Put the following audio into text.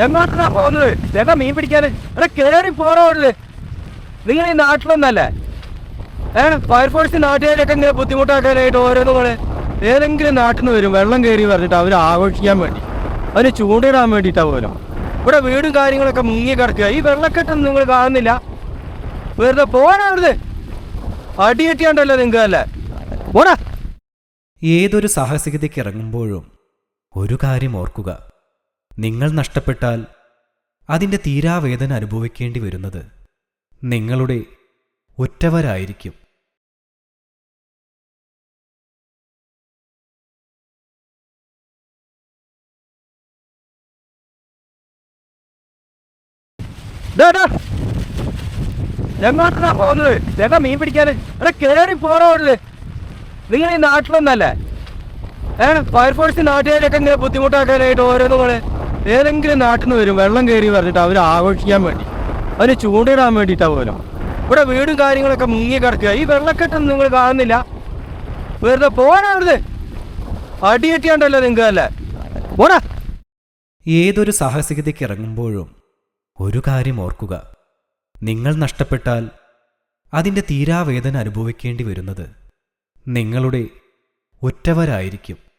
എങ്ങോട്ടാ പോകുന്നത് ചേട്ടാ മീൻ പിടിക്കാൻ എടാ കയറി പോറോടിൽ നിങ്ങൾ ഈ നാട്ടിലൊന്നല്ലേ. ഏ ഫയർഫോഴ്സ് നാട്ടുകാരൊക്കെ ഇങ്ങനെ ബുദ്ധിമുട്ടാക്കാനായിട്ട് ഓരോന്നും പോലെ ഏതെങ്കിലും നാട്ടിൽ നിന്ന് വരും വെള്ളം കയറി പറഞ്ഞിട്ട് അവർ ആഘോഷിക്കാൻ വേണ്ടി. അവന് ചൂണ്ടിടാൻ വേണ്ടിയിട്ടാ പോലും. ഇവിടെ വീടും കാര്യങ്ങളൊക്കെ മുങ്ങി കിടക്കുക. ഈ വെള്ളക്കെട്ടൊന്നും നിങ്ങൾ കാണുന്നില്ല. വെറുതെ പോരാ വെറുതെ അടിയെട്ടിയാണ്ടല്ലോ നിങ്ങൾക്ക് അല്ലേ? പോടാ. ഏതൊരു സാഹസികതയ്ക്ക് ഇറങ്ങുമ്പോഴും ഒരു കാര്യം ഓർക്കുക. നിങ്ങൾ നഷ്ടപ്പെട്ടാൽ അതിന്റെ തീരാവേദന അനുഭവിക്കേണ്ടി വരുന്നത് നിങ്ങളുടെ ഒറ്റവരായിരിക്കും. എങ്ങോട്ടാ പോകുന്നത്? ചേട്ടാ മീൻ പിടിക്കാൻ. എടാ കേറി പോറോടിൽ നിങ്ങൾ ഈ നാട്ടിലൊന്നല്ലേ? ഏ ഫയർഫോഴ്സ് നാട്ടുകാരൊക്കെ ഇങ്ങനെ ബുദ്ധിമുട്ടാക്കാനായിട്ട് ഓരോന്നും ഏതെങ്കിലും നാട്ടിൽ നിന്ന് വരും വെള്ളം കയറി പറഞ്ഞിട്ട് അവർ ആഘോഷിക്കാൻ വേണ്ടി. അവർ ചൂണ്ടിടാൻ വേണ്ടിയിട്ടാണ് പോലും. ഇവിടെ വീടും കാര്യങ്ങളൊക്കെ മുങ്ങി കിടക്കുക. ഈ വെള്ളക്കെട്ടൊന്നും നിങ്ങൾ കാണുന്നില്ല. വെറുതെ പോരാ വെറുതെ. അടിയെട്ടിയാണ്ടല്ലോ നിങ്ങൾക്ക് അല്ലേ? പോടാ. ഏതൊരു സാഹസികതയ്ക്ക് ഇറങ്ങുമ്പോഴും ഒരു കാര്യം ഓർക്കുക. നിങ്ങൾ നഷ്ടപ്പെട്ടാൽ അതിന്റെ തീരാവേദന അനുഭവിക്കേണ്ടി വരുന്നത് നിങ്ങളുടെ ഒറ്റവരായിരിക്കും